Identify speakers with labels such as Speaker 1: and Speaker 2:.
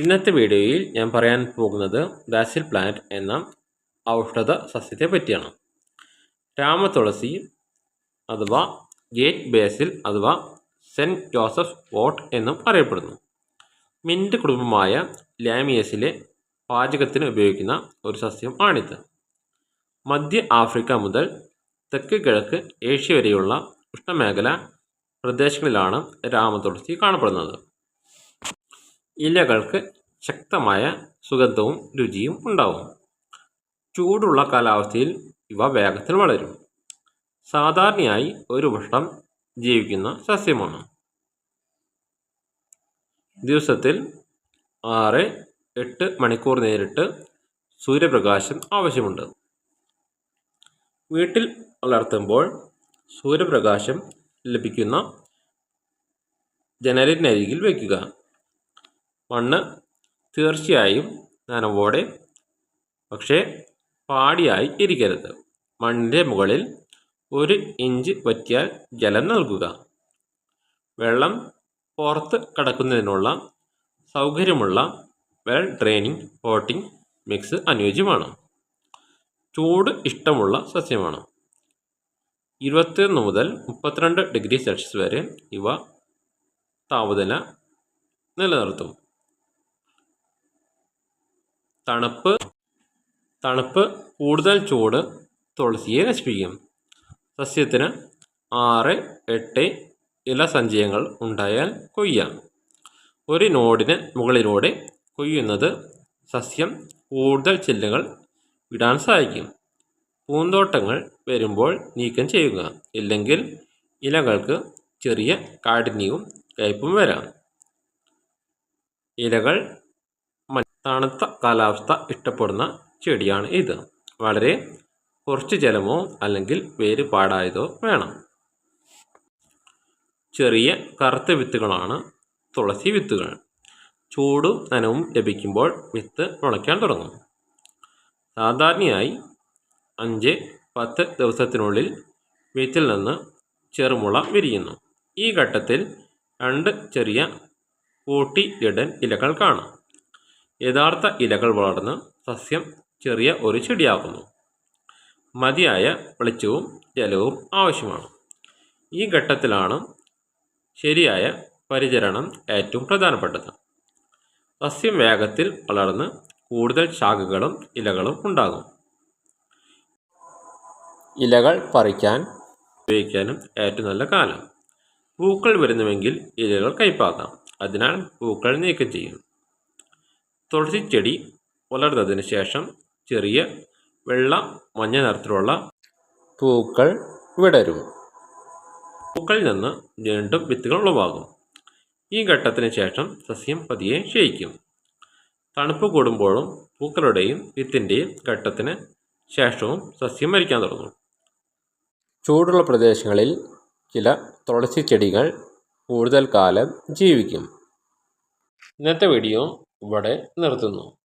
Speaker 1: ഇന്നത്തെ വീഡിയോയിൽ ഞാൻ പറയാൻ പോകുന്നത് ബാസിൽ പ്ലാന്റ് എന്ന ഔഷധ സസ്യത്തെ പറ്റിയാണ്. രാമതുളസി അഥവാ ഗേറ്റ് ബേസിൽ അഥവാ സെന്റ് ജോസഫ് വോട്ട് എന്നും അറിയപ്പെടുന്നു. മിന്റ് കുടുംബമായ ലാമിയസിലെ പാചകത്തിന് ഉപയോഗിക്കുന്ന ഒരു സസ്യം ആണിത്. മധ്യ ആഫ്രിക്ക മുതൽ തെക്ക് കിഴക്ക് ഏഷ്യ വരെയുള്ള ഉഷ്ണമേഖല പ്രദേശങ്ങളിലാണ് രാമതുളസി കാണപ്പെടുന്നത്. ഇലകൾക്ക് ശക്തമായ സുഗന്ധവും രുചിയും ഉണ്ടാവും. ചൂടുള്ള കാലാവസ്ഥയിൽ ഇവ വേഗത്തിൽ വളരും. സാധാരണയായി ഒരു വർഷം ജീവിക്കുന്ന സസ്യമാണ്. ദിവസത്തിൽ ആറ് എട്ട് മണിക്കൂർ നേരിട്ട് സൂര്യപ്രകാശം ആവശ്യമുണ്ട്. വീട്ടിൽ വളർത്തുമ്പോൾ സൂര്യപ്രകാശം ലഭിക്കുന്ന ജനലിനരികിൽ വയ്ക്കുക. മണ്ണ് തീർച്ചയായും നനവോടെ പക്ഷേ പാടിയായി ഇരിക്കരുത്. മണ്ണിന്റെ മുകളിൽ ഒരു ഇഞ്ച് വറ്റിയാൽ ജലം നൽകുക. വെള്ളം പുറത്ത് കടക്കുന്നതിനുള്ള സൗകര്യമുള്ള വെൽ ഡ്രെയിനിങ് പോട്ടിംഗ് മിക്സ് അനുയോജ്യമാണ്. ചൂട് ഇഷ്ടമുള്ള സസ്യമാണ്. ഇരുപത്തിയൊന്ന് മുതൽ മുപ്പത്തിരണ്ട് ഡിഗ്രി സെൽഷ്യസ് വരെ ഇവ താപനില നിലനിർത്തും. തണുപ്പ് തണുപ്പ് കൂടുതൽ ചൂട് തുളസിയെ നശിപ്പിക്കും. സസ്യത്തിന് ആറ് എട്ട് ഇല സഞ്ചയങ്ങൾ ഉണ്ടായാൽ കൊയ്യാം. ഒരു നോഡിന് മുകളിലൂടെ കൊയ്യുന്നത് സസ്യം കൂടുതൽ ചില്ലുകൾ വിടാൻ സഹായിക്കും. പൂന്തോട്ടങ്ങൾ വരുമ്പോൾ നീക്കം ചെയ്യുക. ഇല്ലെങ്കിൽ ഇലകൾക്ക് ചെറിയ കാഠിന്യവും കയ്പും വരാം. ഇലകൾ തണുത്ത കാലാവസ്ഥ ഇഷ്ടപ്പെടുന്ന ചെടിയാണ് ഇത്. വളരെ കുറച്ച് ജലമോ അല്ലെങ്കിൽ വേര് പാടായതോ വേണം. ചെറിയ കറുത്ത വിത്തുകളാണ് തുളസി വിത്തുകൾ. ചൂടും നനവും ലഭിക്കുമ്പോൾ വിത്ത് മുളയ്ക്കാൻ തുടങ്ങും. സാധാരണയായി അഞ്ച് പത്ത് ദിവസത്തിനുള്ളിൽ വിത്തിൽ നിന്ന് ചെറുമുള വിരിയുന്നു. ഈ ഘട്ടത്തിൽ രണ്ട് ചെറിയ കൂട്ടിയിടൻ ഇലകൾ കാണാം. യഥാർത്ഥ ഇലകൾ വളർന്ന് സസ്യം ചെറിയ ഒരു ചെടിയാകുന്നു മതിയായ വെളിച്ചവും ജലവും ആവശ്യമാണ്. ഈ ഘട്ടത്തിലാണ് ശരിയായ പരിചരണം ഏറ്റവും പ്രധാനപ്പെട്ടത്. സസ്യം വേഗത്തിൽ വളർന്ന് കൂടുതൽ ശാഖകളും ഇലകളും ഉണ്ടാകും. ഇലകൾ പറിക്കാൻ ഉപയോഗിക്കാനും ഏറ്റവും നല്ല കാലം. പൂക്കൾ വരുന്നുവെങ്കിൽ ഇലകൾ കയ്പാക്കാം അതിനാൽ പൂക്കൾ നീക്കം ചെയ്യും. തുളസിച്ചെടി വളർന്നതിന് ശേഷം ചെറിയ വെള്ള മഞ്ഞ നിറത്തിലുള്ള പൂക്കൾ വിടരും. പൂക്കളിൽ നിന്ന് വീണ്ടും വിത്തുകൾ ഉളവാകും. ഈ ഘട്ടത്തിന് ശേഷം സസ്യം പതിയെ ക്ഷയിക്കും തണുപ്പ് കൂടുമ്പോഴും പൂക്കളുടെയും വിത്തിന്റെയും ഘട്ടത്തിന് ശേഷവും സസ്യം മരിക്കാൻ തുടങ്ങും. ചൂടുള്ള പ്രദേശങ്ങളിൽ ചില തുളസി ചെടികൾ കൂടുതൽ കാലം ജീവിക്കും. ഇന്നത്തെ വീഡിയോ ഇവിടെ നിർത്തുന്നു.